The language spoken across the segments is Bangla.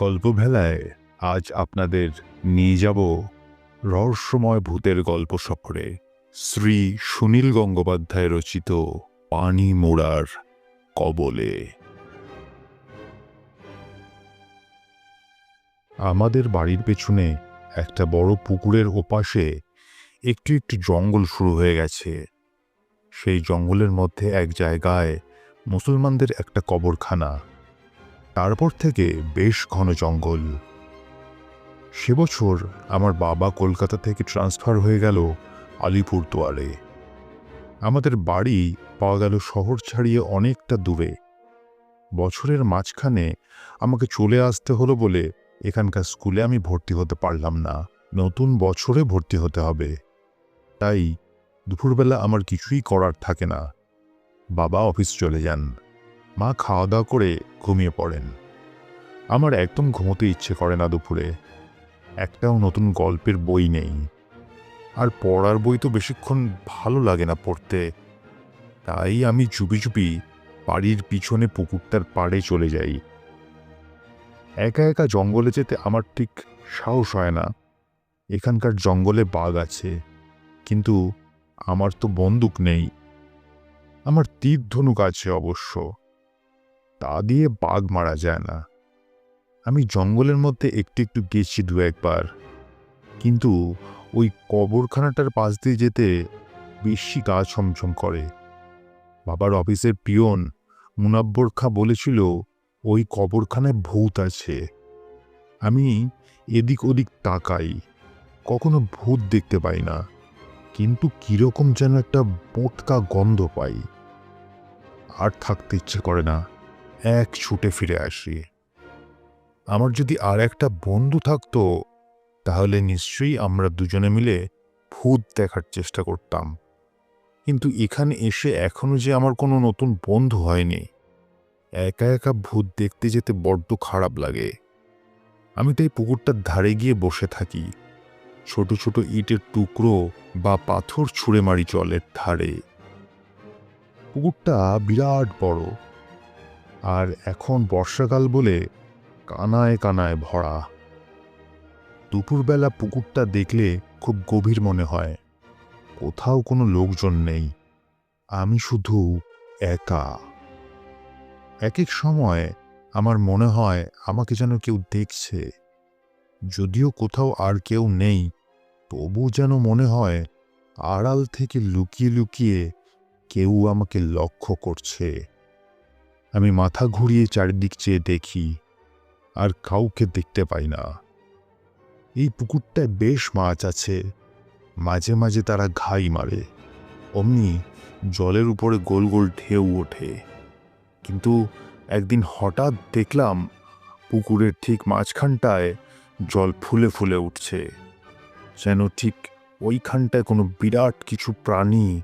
গল্পভেলায় আজ আপনাদের নিয়ে যাব রহস্যময় ভূতের গল্প সফরে। শ্রী সুনীল গঙ্গোপাধ্যায় রচিত পানি মোড়ার কবলে। আমাদের বাড়ির পেছনে একটা বড় পুকুরের ওপাশে একটু একটু জঙ্গল শুরু হয়ে গেছে। সেই জঙ্গলের মধ্যে এক জায়গায় মুসলমানদের একটা কবরখানা। তারপর থেকে বেশ ঘন জঙ্গল। সে বছর আমার বাবা কলকাতা থেকে ট্রান্সফার হয়ে গেল আলিপুরদুয়ারে। আমাদের বাড়ি পাওয়া গেল শহর ছাড়িয়ে অনেকটা দূরে। বছরের মাঝখানে আমাকে চলে আসতে হলো বলে এখানকার স্কুলে আমি ভর্তি হতে পারলাম না। নতুন বছরে ভর্তি হতে হবে। তাই দুপুরবেলা আমার কিছুই করার থাকে না। বাবা অফিস চলে যান। মা খাওয়া দাওয়া করে ঘুমিয়ে পড়েন। আমার একদম ঘুমোতে ইচ্ছে করে না দুপুরে। একটাও নতুন গল্পের বই নেই। আর পড়ার বই তো বেশিক্ষণ ভালো লাগে না পড়তে। তাই আমি চুপি চুপি বাড়ির পিছনে পুকুরটার পাড়ে চলে যাই। একা একা জঙ্গলে যেতে আমার ঠিক সাহস হয় না। এখানকার জঙ্গলে বাঘ আছে, কিন্তু আমার তো বন্দুক নেই। আমার তীর ধনুক আছে অবশ্য। তা দিয়ে বাঘ মারা যায় না। আমি জঙ্গলের মধ্যে একটু একটু গেছি দু একবার। কিন্তু ওই কবরখানাটার পাশ দিয়ে যেতে বেশি গা ছমছম করে। বাবার অফিসের পিয়ন মুনাব্বর খা বলেছিল, ওই কবরখানায় ভূত আছে। আমি এদিক ওদিক তাকাই, কখনো ভূত দেখতে পাই না, কিন্তু কীরকম যেন একটা বোটকা গন্ধ পাই। আর থাকতে ইচ্ছে করে না। এক ছুটে ফিরে আসি। আমার যদি আর একটা বন্ধু থাকতো, তাহলে নিশ্চয়ই আমরা দুজনে মিলে ভূত দেখার চেষ্টা করতাম। কিন্তু এখানে এসে এখনও যে আমার কোনো নতুন বন্ধু হয়নি। একা একা ভূত দেখতে যেতে বড্ড খারাপ লাগে। আমি তাই পুকুরটার ধারে গিয়ে বসে থাকি। ছোট ছোট ইটের টুকরো বা পাথর ছুঁড়ে মারি জলের ধারে। পুকুরটা বিরাট বড়। আর এখন বর্ষাকাল বলে কানায় কানায় ভরা। দুপুরবেলা পুকুরটা দেখলে খুব গভীর মনে হয়। কোথাও কোনো লোকজন নেই। আমি শুধু একা। এক এক সময় আমার মনে হয় আমাকে যেন কেউ দেখছে। যদিও কোথাও আর কেউ নেই, তবু যেন মনে হয় আড়াল থেকে লুকিয়ে লুকিয়ে কেউ আমাকে লক্ষ্য করছে। আমি মাথা ঘুরিয়ে চারিদিক চেয়ে দেখি আর কাউকে দেখতে পাই না। এই পুকুরটায় বেশ মাছ আছে। মাঝে মাঝে তারা ঘাই মারে। অমনি জলের উপরে গোল গোল ঢেউ ওঠে। কিন্তু একদিন হঠাৎ দেখলাম পুকুরের ঠিক মাঝখানটায় জল ফুলে ফুলে উঠছে। যেন ঠিক ওইখানটায় কোনো বিরাট কিছু প্রাণী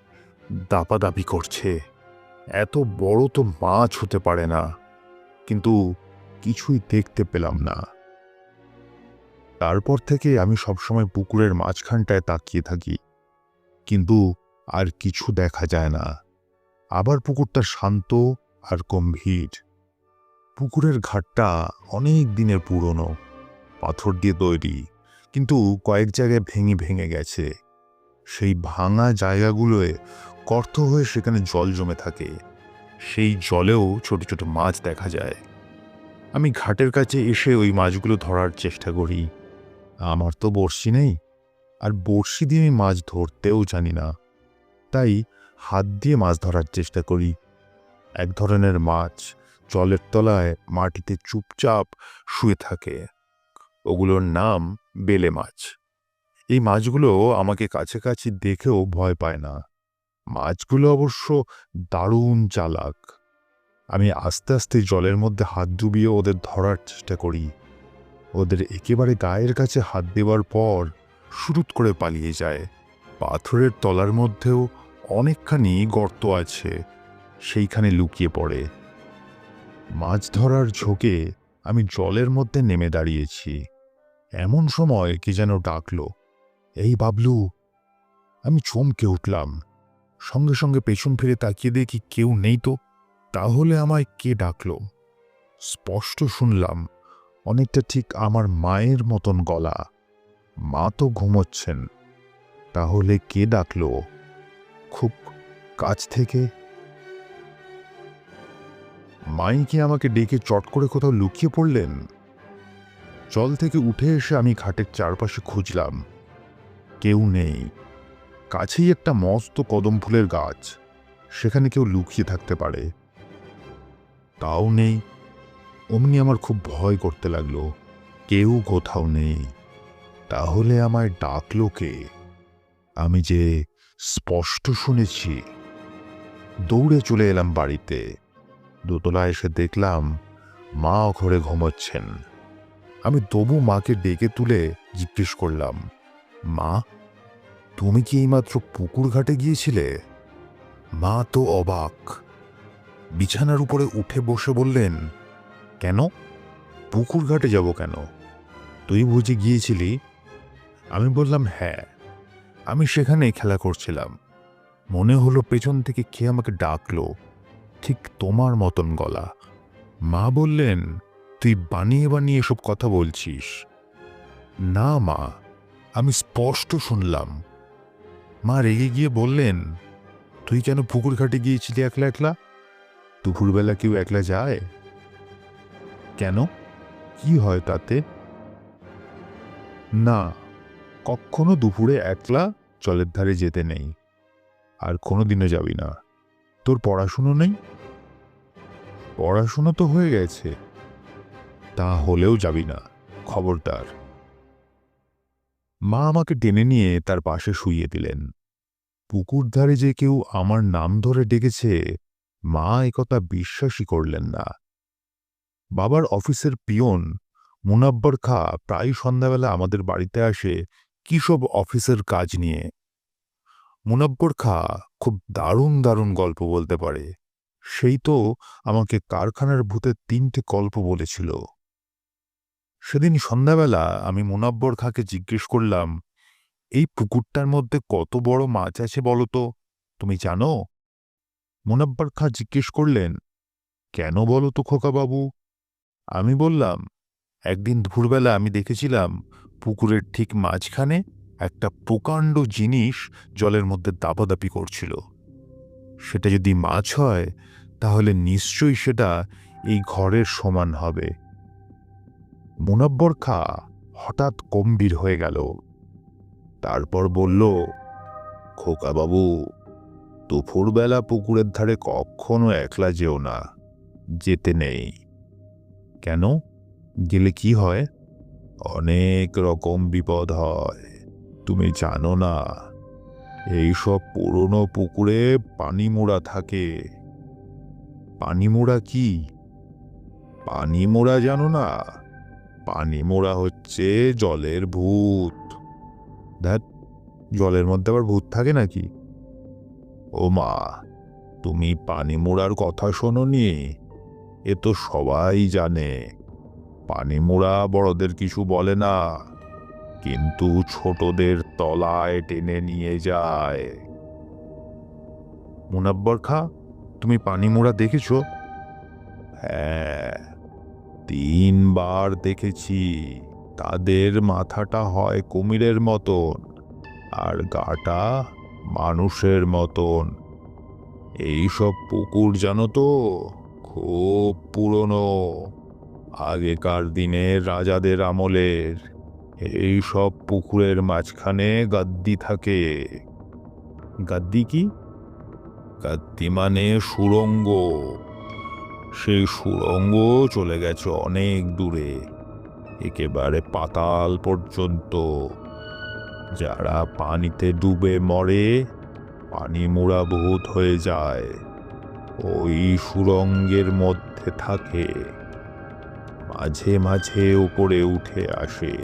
দাপাদাপি করছে। এত বড় তো মাছ হতে পারে না, কিন্তু কিছুই দেখতে পেলাম না। তারপর থেকে আমি সবসময় পুকুরের মাঝখানটায় তাকিয়ে থাকি, কিন্তু আর কিছু দেখা যায় না। আবার পুকুরটা শান্ত আর গম্ভীর। পুকুরের ঘাটটা অনেক দিনের পুরনো, পাথর দিয়ে তৈরি, কিন্তু কয়েক জায়গায় ভেঙে ভেঙে গেছে। সেই ভাঙা জায়গাগুলোয় গর্ত হয়ে সেখানে জল জমে থাকে। সেই জলেও ছোট ছোট মাছ দেখা যায়। আমি ঘাটের কাছে এসে ওই মাছগুলো ধরার চেষ্টা করি। আমার তো বড়শি নেই, আর বড়শি দিয়ে আমি মাছ ধরতেও জানি না। তাই হাত দিয়ে মাছ ধরার চেষ্টা করি। এক ধরনের মাছ জলের তলায় মাটিতে চুপচাপ শুয়ে থাকে। ওগুলোর নাম বেলে মাছ। এই মাছগুলো আমাকে কাছাকাছি দেখেও ভয় পায় না। মাছগুলো অবশ্য দারুণ চালাক। আমি আস্তে আস্তে জলের মধ্যে হাত ডুবিয়ে ওদের ধরার চেষ্টা করি। ওদের একেবারে গায়ের কাছে হাত দেওয়ার পর শুরুত করে পালিয়ে যায়। পাথরের তলার মধ্যেও অনেকখানি গর্ত আছে, সেইখানে লুকিয়ে পড়ে। মাছ ধরার ঝোঁকে আমি জলের মধ্যে নেমে দাঁড়িয়েছি। এমন সময় কি যেন ডাকলো, এই বাবলু! আমি চমকে উঠলাম। সঙ্গে সঙ্গে পেছন ফিরে তাকিয়ে দেখি কেউ নেই তো। তাহলে আমায় কে ডাকলো? স্পষ্ট শুনলাম, অনেকটা ঠিক আমার মায়ের মতন গলা। মা তো ঘুমোচ্ছেন, তাহলে কে ডাকল? খুব কাছ থেকে। মাই কি আমাকে ডেকে চট করে কোথাও লুকিয়ে পড়লেন? জল থেকে উঠে এসে আমি ঘাটের চারপাশে খুঁজলাম, কেউ নেই। কাছেই একটা মস্ত কদম ফুলের গাছ। সেখানে কেউ লুকিয়ে থাকতে পারে। তাও নেই। অমনি আমার খুব ভয় করতে লাগল। কেউ কোথাও নেই। তাহলে আমায় ডাকলো কে? আমি যে স্পষ্ট শুনেছি। দৌড়ে চলে এলাম বাড়িতে। দোতলা এসে দেখলাম মা ঘরে ঘুমোচ্ছেন। আমি তবু মাকে ডেকে তুলে জিজ্ঞেস করলাম, মা তুমি কি এইমাত্র পুকুর ঘাটে গিয়েছিলে? মা তো অবাক। বিছানার উপরে উঠে বসে বললেন, কেন? পুকুর ঘাটে যাব কেন? তুই বুঝে গিয়েছিলি? আমি বললাম হ্যাঁ আমি সেখানে খেলা করছিলাম। মনে হলো পেছন থেকে কে আমাকে ডাকলো, ঠিক তোমার মতন গলা। মা বললেন, তুই বানিয়ে বানিয়ে এসব কথা বলছিস? না মা, আমি স্পষ্ট শুনলাম। মা রেগে গিয়ে বললেন, তুই কেন পুকুর ঘাটে গিয়েছিলি একলা একলা? দুপুরবেলা কেউ একলা যায়? কেন? কি হয় তাতে? না, কখনো দুপুরে একলা জলের ধারে যেতে নেই, আর কোনো কোনোদিনও যাবি না। তোর পড়াশুনো নেই? পড়াশুনো তো হয়ে গেছে, তা হলেও যাবি না, খবরদার। মা আমাকে টেনে নিয়ে তার পাশে শুইয়ে দিলেন। পুকুর ধারে যে কেউ আমার নাম ধরে ডেকেছে, মা একথা বিশ্বাসই করলেন না। বাবার অফিসের পিয়ন মুনাব্বর খা প্রায় সন্ধ্যাবেলা আমাদের বাড়িতে আসে কী সব অফিসের কাজ নিয়ে। মুনাব্বর খা খুব দারুণ দারুণ গল্প বলতে পারে। সেই তো আমাকে কারখানার ভূতের তিনটে গল্প বলেছিল। সেদিন সন্ধ্যাবেলা আমি মুনাব্বর খাকে জিজ্ঞেস করলাম, এই পুকুরটার মধ্যে কত বড় মাছ আছে বলো তো? তুমি জানো? মুনাব্বর খা জিজ্ঞেস করলেন, কেন বলো তো খোকাবাবু আমি বললাম, একদিন দুপুরবেলা আমি দেখেছিলাম পুকুরের ঠিক মাঝখানে একটা প্রকাণ্ড জিনিস জলের মধ্যে দাপাদাপি করছিল। সেটা যদি মাছ হয়, তাহলে নিশ্চয়ই সেটা এই ঘরের সমান হবে। মুনাব্বর খা হঠাৎ গম্ভীর হয়ে গেল। তারপর বলল, খোকাবাবু, দুপুরবেলা পুকুরের ধারে কখনো একলা যেও না, যেতে নেই। কেন? গেলে কি হয়? অনেক রকম বিপদ হয়, তুমি জানো না। এইসব পুরনো পুকুরে পানি মোড়া থাকে। পানি মোড়া কি? পানি মোড়া জানো না? পানি মোড়া হচ্ছে জলের ভূত। দেখ জলের মধ্যে আবার ভূত থাকে নাকি? ও মা, তুমি পানি মোড়ার কথা শোনোনি? এ তো সবাই জানে। পানি মোড়া বড়দের কিছু বলে না, কিন্তু ছোটদের তলায় টেনে নিয়ে যায়। মুনাব্বর খা, তুমি পানি মোড়া দেখেছ? হ্যাঁ তিনবার দেখেছি, তাদের মাথাটা হয় কুমিরের মতন আর গাটা মানুষের মতন। এইসব পুকুর জানো তো, খুব পুরনো, আগেকার দিনের রাজাদের আমলের। এই সব পুকুরের মাঝখানে গাদ্দি থাকে। গাদ্দি কি? গাদ্দি মানে সুড়ঙ্গ সেই সুড়ঙ্গ চলে গেছে অনেক দূরে, একেবারে পাতাল পর্যন্ত। যারা পানিতে ডুবে মরে, পানি মোড়া ভূত হয়ে যায়। ওই সুরঙ্গের মধ্যে থাকে, মাঝে মাঝে উপরে উঠে আসে।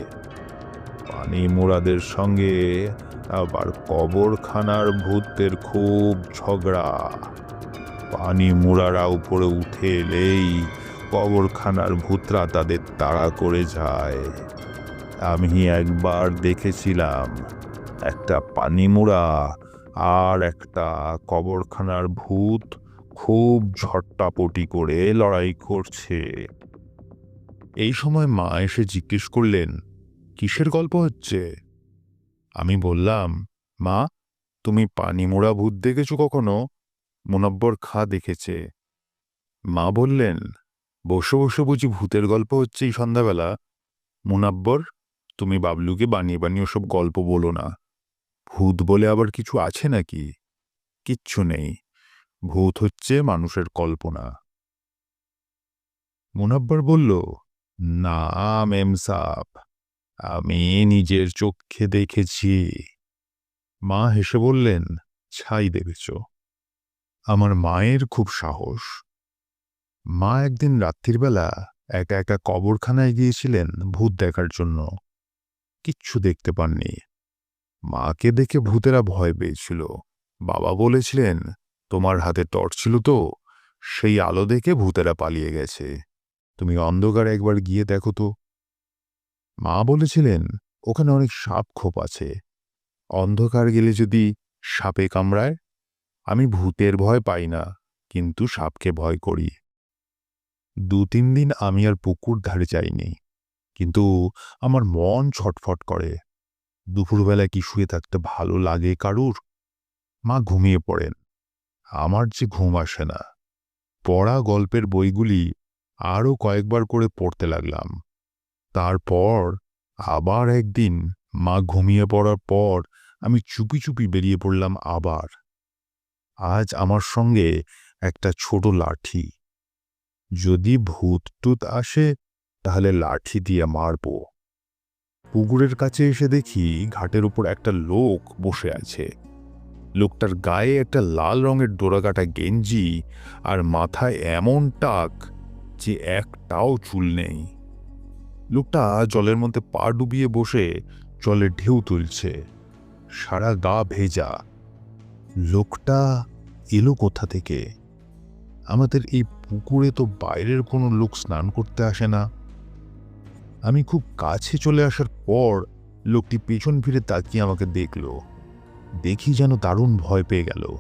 পানি মোড়াদের সঙ্গে আবার কবরখানার ভূতের খুব ঝগড়া। পানি মোড়ারা উপরে উঠে এলেই কবরখানার ভূতরা তাদের তাড়া করে যায়। আমি একবার দেখেছিলাম একটা পানি মোড়া আর একটা কবরখানার ভূত খুব ঝট্টাপটি করে লড়াই করছে। এই সময় মা এসে জিজ্ঞেস করলেন, কিসের গল্প হচ্ছে? আমি বললাম, মা, তুমি পানি মোড়া ভূত দেখেছ কখনো? মুনব্বর খা দেখেছে। মা বললেন, বসে বসে বুঝি, ভূতের গল্প হচ্ছে এই সন্ধ্যাবেলা। মুনাব্বর, তুমি বাবলুকে বানিয়ে বানিয়ে ওসব গল্প বলো না। ভূত বলে আবার কিছু আছে নাকি? কিচ্ছু নেই। ভূত হচ্ছে মানুষের কল্পনা। মুনাব্বর বলল না মেম সাব আমি নিজের চোখে দেখেছি। মা হেসে বললেন, ছাই দেখেছ আমার মায়ের খুব সাহস। মা একদিন রাত্রিবেলা একা একা কবরখানায় গিয়েছিলেন ভূত দেখার জন্য। কিচ্ছু দেখতে পাননি। মাকে দেখে ভূতেরা ভয় পেয়েছিল। বাবা বলেছিলেন, তোমার হাতে টর্চ ছিল তো, সেই আলো দেখে ভূতেরা পালিয়ে গেছে। তুমি অন্ধকারে একবার গিয়ে দেখো তো। মা বলেছিলেন, ওখানে অনেক সাপ খোপ আছে। অন্ধকার গেলে যদি সাপে কামড়ায় আমি ভূতের ভয় পাই না, কিন্তু সাপকে ভয় করি। দু তিন দিন আমি আর পুকুর ধারে যাইনি, কিন্তু আমার মন ছটফট করে। দুপুরবেলা কি শুয়ে থাকতে ভালো লাগে কারুর? মা ঘুমিয়ে পড়েন। আমার যে ঘুম আসে না। পড়া গল্পের বইগুলি আরও কয়েকবার করে পড়তে লাগলাম। তারপর আবার একদিন মা ঘুমিয়ে পড়ার পর আমি চুপি চুপি বেরিয়ে পড়লাম আবার। আজ আমার সঙ্গে একটা ছোট লাঠি। যদি ভূত টুত আসে, তাহলে লাঠি দিয়ে মারব। পুকুরের কাছে এসে দেখি ঘাটের উপর একটা লোক বসে আছে। লোকটার গায়ে একটা লাল রঙের ডোরাকাটা গেঞ্জি আর মাথায় এমন টাক যে একটাও চুল নেই। লোকটা জলের মধ্যে পা ডুবিয়ে বসে জলে ঢেউ তুলছে। সারা গা ভেজা। লোকটা এলো কোথা থেকে? আমাদের এই পুকুরে তো বাইরের কোনো লোক স্নান করতে আসে না। আমি খুব কাছে চলে আসার পর লোকটি পেছন ফিরে তাকিয়ে আমাকে দেখল। দেখি যেন দারুণ ভয় পেয়ে গেল।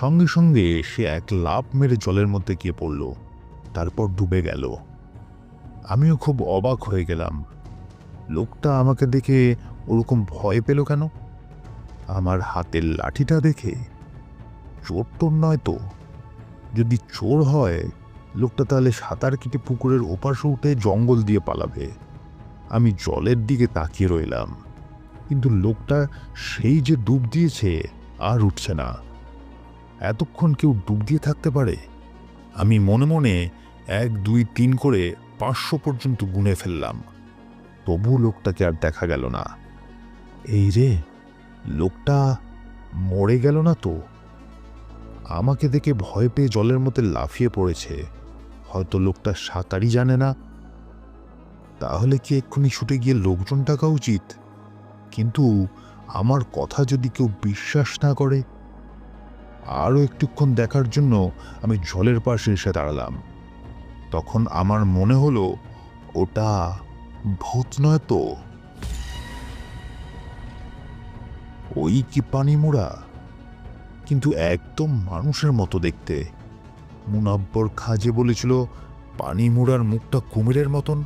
সঙ্গে সঙ্গে সে এক লাফ মেরে জলের মধ্যে গিয়ে পড়ল, তারপর ডুবে গেল। আমিও খুব অবাক হয়ে গেলাম। লোকটা আমাকে দেখে ওরকম ভয় পেল কেন? আমার হাতের লাঠিটা দেখে। চোর টোর নয় তো। যদি চোর হয়, লোকটা তাহলে সাঁতার কেটে পুকুরের ওপাশে উঠে জঙ্গল দিয়ে পালাবে। আমি জলের দিকে তাকিয়ে রইলাম। কিন্তু লোকটা সেই যে ডুব দিয়েছে আর উঠছে না। এতক্ষণ কেউ ডুব দিয়ে থাকতে পারে? আমি মনে মনে এক, দুই, তিন করে পাঁচশো পর্যন্ত গুনে ফেললাম। তবু লোকটাকে আর দেখা গেল না। এই রে লোকটা মরে গেল না তো? আমাকে দেখে ভয় পেয়ে জলের মধ্যে লাফিয়ে পড়েছে। হয়তো লোকটা সাঁতারই জানে না। তাহলে কি এক্ষুনি ছুটে গিয়ে লোকজন ডাকা উচিত? কিন্তু আমার কথা যদি কেউ বিশ্বাস না করে? আরও একটুক্ষণ দেখার জন্য আমি জলের পাশে এসে দাঁড়ালাম। তখন আমার মনে হলো, ওটা ভূত নয় তো? ওই কি পানি মোড়া? কিন্তু একদম মানুষের মতো দেখতে। মুনাব্বর খাজে বলেছিল, পানি মোড়ার মুখটা কুমিরের মতন।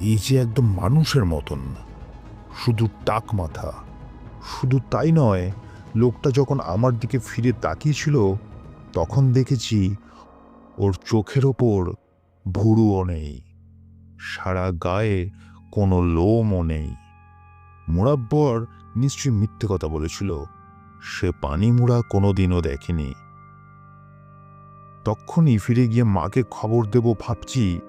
এই যে একদম মানুষের মতন। শুধু টাক মাথা। শুধু তাই নয়, লোকটা যখন আমার দিকে ফিরে তাকিয়েছিল, তখন দেখেছি ওর চোখের ওপর ভুরুও নেই। সারা গায়ে কোনো লোমও নেই। মুরাব্বর নিশ্চয়ই মিথ্যে কথা বলেছিল। সে পানি মুড়া কোনোদিনও দেখেনি। তখনই ফিরে গিয়ে মাকে খবর দেব ভাবছি,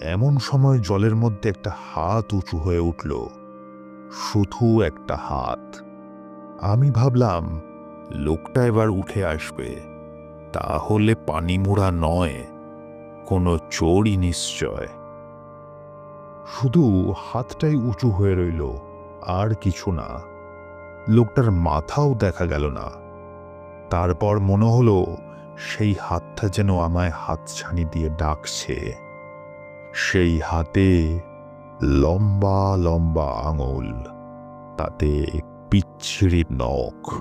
এমন সময় জলের মধ্যে একটা হাত উঁচু হয়ে উঠল। শুধু একটা হাত। আমি ভাবলাম, লোকটা এবার উঠে আসবে। তাহলে পানি মোড়া নয়, কোনো চোরই নিশ্চয়। শুধু হাতটাই উঁচু হয়ে রইল, আর কিছু না। লোকটার মাথাও দেখা গেল না। তারপর মনে হলো সেই হাতটা যেন আমায় হাতছানি দিয়ে ডাকছে। সেই হাতে লম্বা লম্বা আঙুল, তাতে পিচ্ছিরি নখ।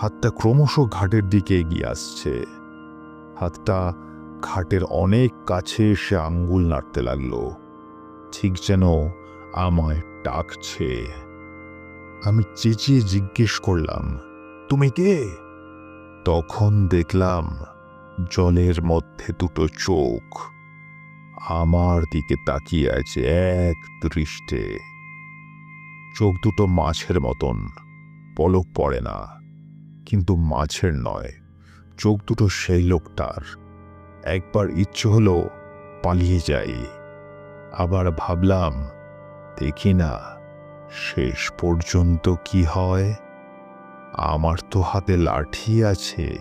হাতটা ক্রমশ ঘাটের দিকে এগিয়ে আসছে। হাতটা ঘাটের অনেক কাছে এসে আঙ্গুল নাড়তে লাগল। ঠিক যেন আমায় ডাকছে। আমি চেঁচিয়ে জিজ্ঞেস করলাম, তুমি কে? তখন দেখলাম জলের মধ্যে দুটো চোখ আমার দিকে তাকিয়ে আছে এক দৃষ্টে। চোখ দুটো মাছের মতন, পলক পড়ে না, কিন্তু মাছের নয়, চোখ দুটো সেই লোকটার। একবার ইচ্ছে হলো পালিয়ে যাই, আবার ভাবলাম, দেখি না। শেষ পর্যন্ত কি হয়? আমার তো হাতে লাঠি আছে।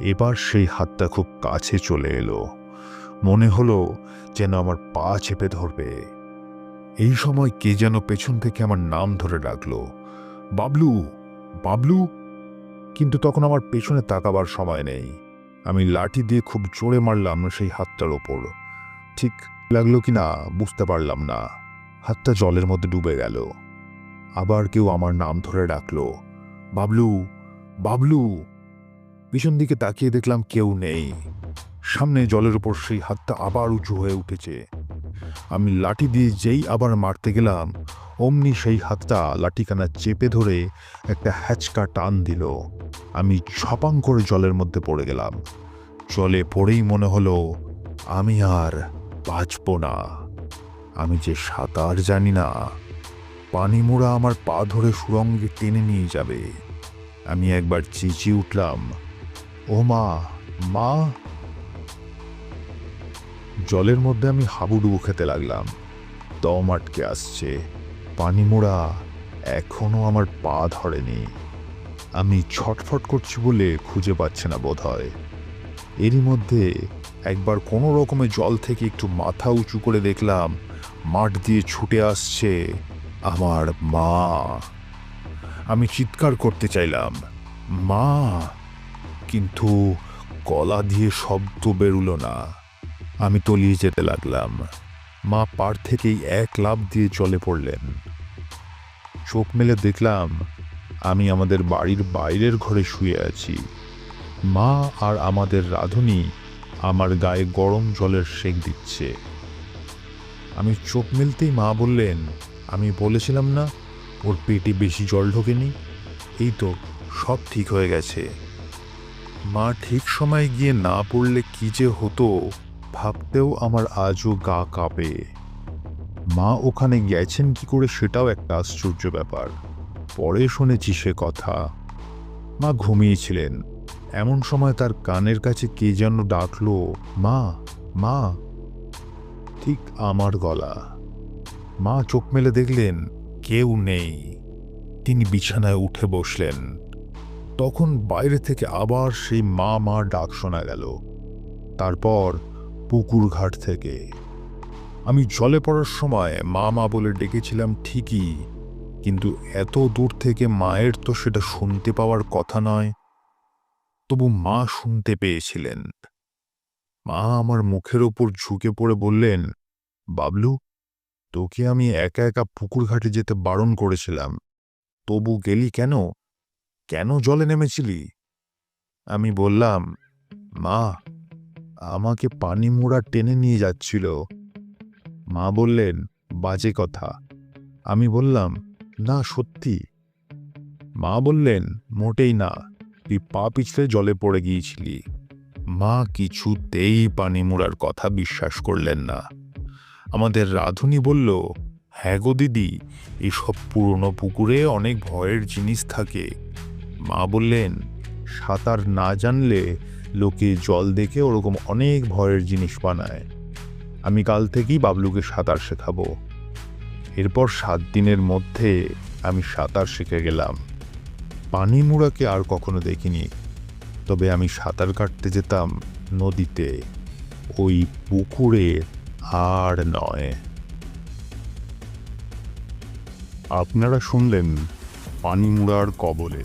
এবার সেই হাতটা খুব কাছে চলে এলো। মনে হলো যেন আমার পা চেপে ধরবে। এই সময় কে যেন পেছন থেকে আমার নাম ধরে ডাকলো। বাবলু বাবলু! কিন্তু তখন আমার পেছনে তাকাবার সময় নেই। আমি লাঠি দিয়ে খুব জোরে মারলাম সেই হাতটার ওপর। ঠিক লাগল কি না বুঝতে পারলাম না। হাতটা জলের মধ্যে ডুবে গেল। আবার কেউ আমার নাম ধরে ডাকলো, বাবলু বাবলু! পিছন দিকে তাকিয়ে দেখলাম কেউ নেই। সামনে জলের উপর সেই হাতটা আবার উঁচু হয়ে উঠেছে। আমি লাঠি দিয়ে যেই আবার মারতে গেলাম, অমনি সেই হাতটা লাঠিখানা চেপে ধরে একটা হ্যাচকা টান দিল। আমি ছপাং করে জলের মধ্যে পড়ে গেলাম। জলে পড়েই মনে হলো, আমি আর বাঁচব না। আমি যে সাঁতার জানি না পানি মোড়া আমার পা ধরে সুরঙ্গে টেনে নিয়ে যাবে। আমি একবার চেঁচিয়ে উঠলাম, ও মা মা! জলের মধ্যে আমি হাবুডুবু খেতে লাগলাম। দম আটকে আসছে। পানি মোড়া এখনও আমার পা ধরেনি। আমি ছটফট করছি বলে খুঁজে পাচ্ছে না বোধ হয় এরই মধ্যে একবার কোনো রকমে জল থেকে একটু মাথা উঁচু করে দেখলাম মাঠ দিয়ে ছুটে আসছে আমার মা। আমি চিৎকার করতে চাইলাম, মা, কিন্তু গলা দিয়ে শব্দ বেরুলো না। আমি তলিয়ে যেতে লাগলাম। মা পাড় থেকেই এক লাভ দিয়ে জলে পড়লেন। চোখ মেলে দেখলাম, আমি আমাদের বাড়ির বাইরের ঘরে শুয়ে আছি। মা আর আমাদের রাঁধুনি আমার গায়ে গরম জলের সেক দিচ্ছে। আমি চোখ মেলতেই মা বললেন, আমি বলেছিলাম না, ওর পেটে বেশি জল ঢোকেনি। এই তো সব ঠিক হয়ে গেছে। মা ঠিক সময় গিয়ে না পড়লে কি যে হতো, ভাবতেও আমার আজও গা কাঁপে। মা ওখানে গেছেন কি করে সেটাও একটা আশ্চর্য ব্যাপার। পরে শুনেছি সে কথা। মা ঘুমিয়েছিলেন। এমন সময় তার কানের কাছে কে যেন ডাকলো, মা মা ঠিক আমার গলা। মা চোখ মেলে দেখলেন কেউ নেই। তিনি বিছানায় উঠে বসলেন। তখন বাইরে থেকে আবার সেই মা মা ডাক শোনা গেল। তারপর পুকুর ঘাট থেকে। আমি জলে পড়ার সময় মা মা বলে ডেকেছিলাম, ঠিকই, কিন্তু এত দূর থেকে মায়ের তো সেটা শুনতে পাওয়ার কথা নয়। তবু মা শুনতে পেয়েছিলেন। মা আমার মুখের ওপর ঝুঁকে পড়ে বললেন, বাবলু, তোকে আমি একা একা পুকুর ঘাটে যেতে বারণ করেছিলাম। তবু গেলি কেন? কেন জলে নেমেছিলি? আমি বললাম, মা, আমাকে পানি মোড়া টেনে নিয়ে যাচ্ছিল। মা বললেন, বাজে কথা। আমি বললাম, না, সত্যি। মা বললেন, মোটেই না, তুই পা পিছলে জলে পড়ে গিয়েছিলি। মা কিছুতেই পানি মোড়ার কথা বিশ্বাস করলেন না। আমাদের রাধুনি বলল হ্যাঁ গো দিদি, এসব পুরনো পুকুরে অনেক ভয়ের জিনিস থাকে। মা বললেন, সাঁতার না জানলে লোকে জল দেখে ওরকম অনেক ভয়ের জিনিস বানায়। আমি কাল থেকেই বাবলুকে সাঁতার শেখাবো। এরপর সাত দিনের মধ্যে আমি সাঁতার শিখে গেলাম। পানি মুড়াকে আর কখনো দেখিনি। তবে আমি সাঁতার কাটতে যেতাম নদীতে, ওই পুকুরে আর নয়। আপনারা শুনলেন পানি মুড়ার কবলে।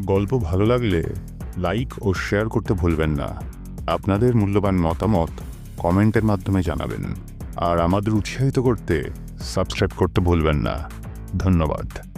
গল্প ভালো লাগলে লাইক ও শেয়ার করতে ভুলবেন না। আপনাদের মূল্যবান মতামত কমেন্টের মাধ্যমে জানাবেন। আর আমাদের উৎসাহিত করতে সাবস্ক্রাইব করতে ভুলবেন না। ধন্যবাদ।